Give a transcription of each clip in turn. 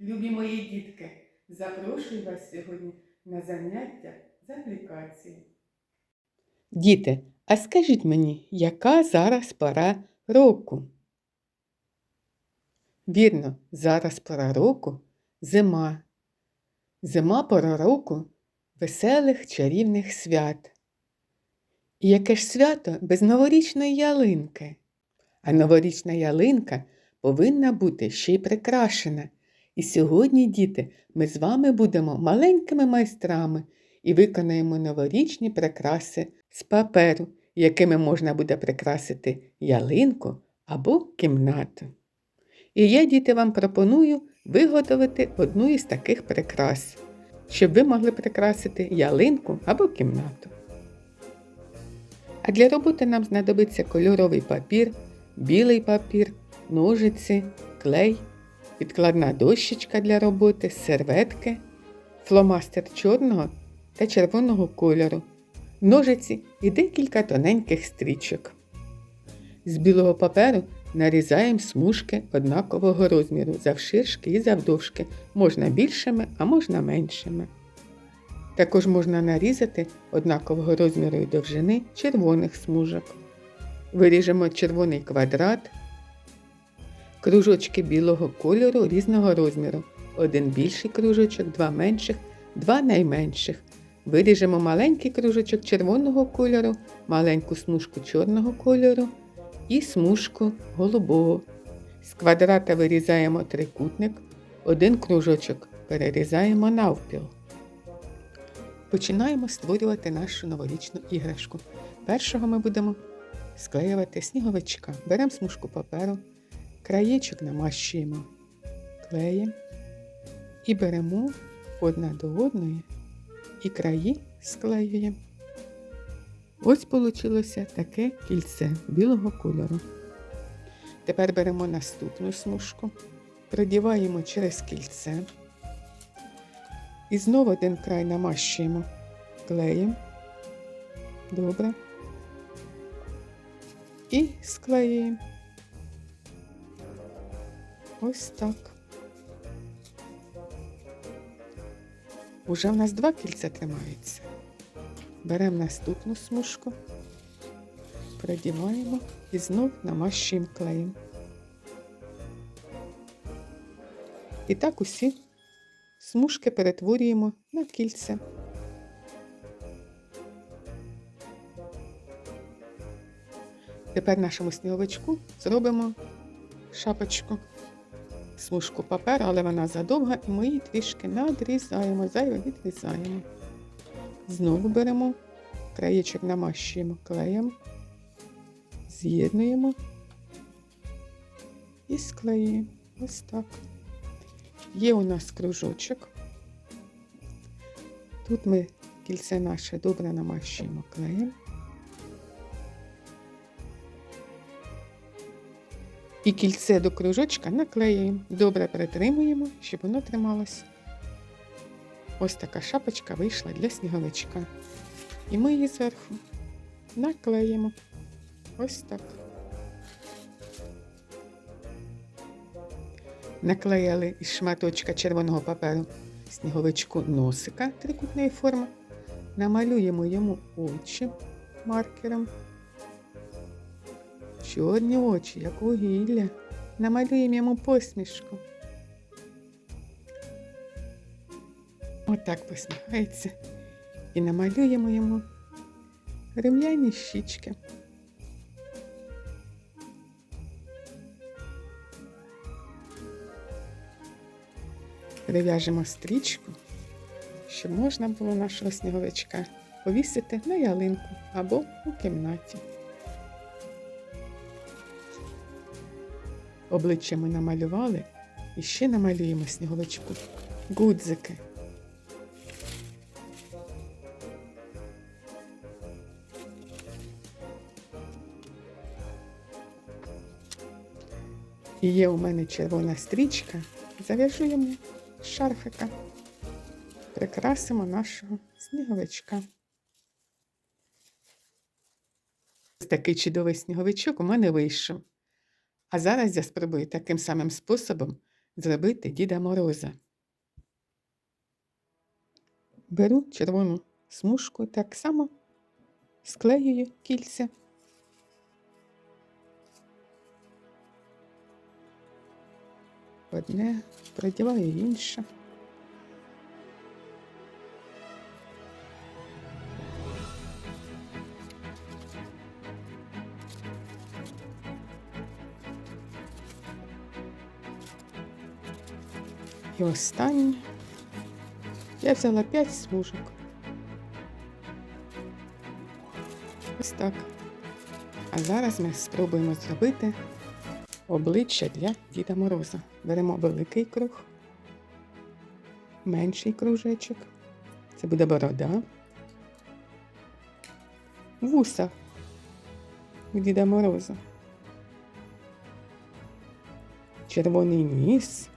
Любі мої дітки, запрошую вас сьогодні на заняття з аплікації. Діти, а скажіть мені, яка зараз пора року? Вірно, зараз пора року зима. Зима пора року веселих чарівних свят. І яке ж свято без новорічної ялинки? А новорічна ялинка повинна бути ще й прикрашена. І сьогодні, діти, ми з вами будемо маленькими майстрами і виконаємо новорічні прикраси з паперу, якими можна буде прикрасити ялинку або кімнату. І я, діти, вам пропоную виготовити одну із таких прикрас, щоб ви могли прикрасити ялинку або кімнату. А для роботи нам знадобиться кольоровий папір, білий папір, ножиці, клей, підкладна дощечка для роботи, серветки, фломастер чорного та червоного кольору, ножиці і декілька тоненьких стрічок. З білого паперу нарізаємо смужки однакового розміру завширшки і завдовжки, можна більшими, а можна меншими. Також можна нарізати однакового розміру і довжини червоних смужок. Виріжемо червоний квадрат, кружочки білого кольору різного розміру. Один більший кружочок, два менших, два найменших. Виріжемо маленький кружочок червоного кольору, маленьку смужку чорного кольору і смужку голубого. З квадрата вирізаємо трикутник, один кружочок перерізаємо навпіл. Починаємо створювати нашу новорічну іграшку. Першого ми будемо склеювати сніговичка. Беремо смужку паперу, краєчок намащуємо клеєм і беремо одна до одної і краї склеюємо. Ось вийшло таке кільце білого кольору. Тепер беремо наступну смужку, продіваємо через кільце. І знову один край намащуємо клеєм. Добре. І склеюємо. Ось так. Уже в нас два кільця тримаються. Беремо наступну смужку, продіваємо і знов намащуємо клеєм. І так усі смужки перетворюємо на кільця. Тепер нашому сніговичку зробимо шапочку, смужку паперу, але вона задовга, і ми її трішки надрізаємо, зайве відрізаємо. Знову беремо, краєчок намащуємо клеєм, з'єднуємо і склеюємо. Ось так. Є у нас кружочок. Тут ми кільце наше добре намащуємо клеєм. І кільце до кружочка наклеюємо. Добре притримуємо, щоб воно трималось. Ось така шапочка вийшла для сніговичка. І ми її зверху наклеїмо. Ось так. Наклеїли із шматочка червоного паперу сніговичку носика трикутної форми. Намалюємо йому очі маркером. Чорні очі, як вугілля. Намалюємо йому посмішку. Отак посміхається. І намалюємо йому рум'яні щічки. Прив'яжемо стрічку, щоб можна було нашого сніговичка повісити на ялинку або у кімнаті. Обличчя ми намалювали і ще намалюємо сніговичку гудзики. І є у мене червона стрічка, зав'яжу йому шарфика. Прикрасимо нашого сніговичка. Ось такий чудовий сніговичок у мене вийшов. А зараз я спробую таким самим способом зробити Діда Мороза. Беру червону смужку, так само склеюю кільця. Одне продіваю інше. І останнє. Я взяла 5 смужок. Ось так. А зараз ми спробуємо зробити обличчя для Діда Мороза. Беремо великий круг, менший кружечок. Це буде борода. Вуса у Діда Мороза. Червоний ніс.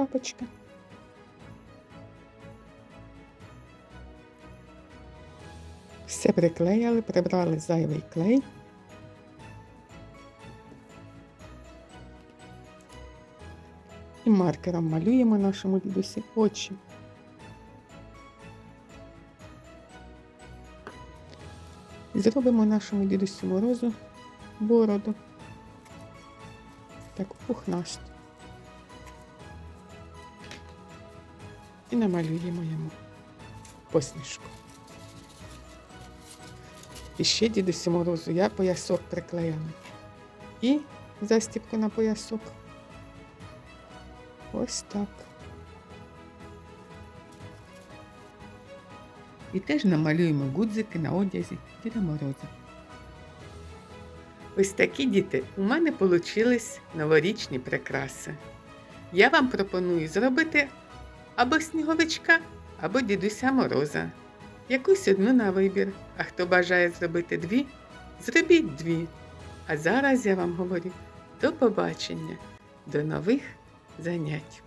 Шапочка. Все приклеїли, прибрали зайвий клей. І маркером малюємо нашому дідусі очі. Зробимо нашому дідусю морозу бороду. Так пухнасту. І намалюємо йому посмішку. І ще дідусю морозу я поясок приклеїла. І застібку на поясок. Ось так. І теж намалюємо гудзики на одязі Діда Мороза. Ось такі діти у мене получились новорічні прикраси. Я вам пропоную зробити або сніговичка, або дідуся Мороза. Якусь одну на вибір, а хто бажає зробити дві, зробіть дві. А зараз я вам говорю до побачення, до нових занять.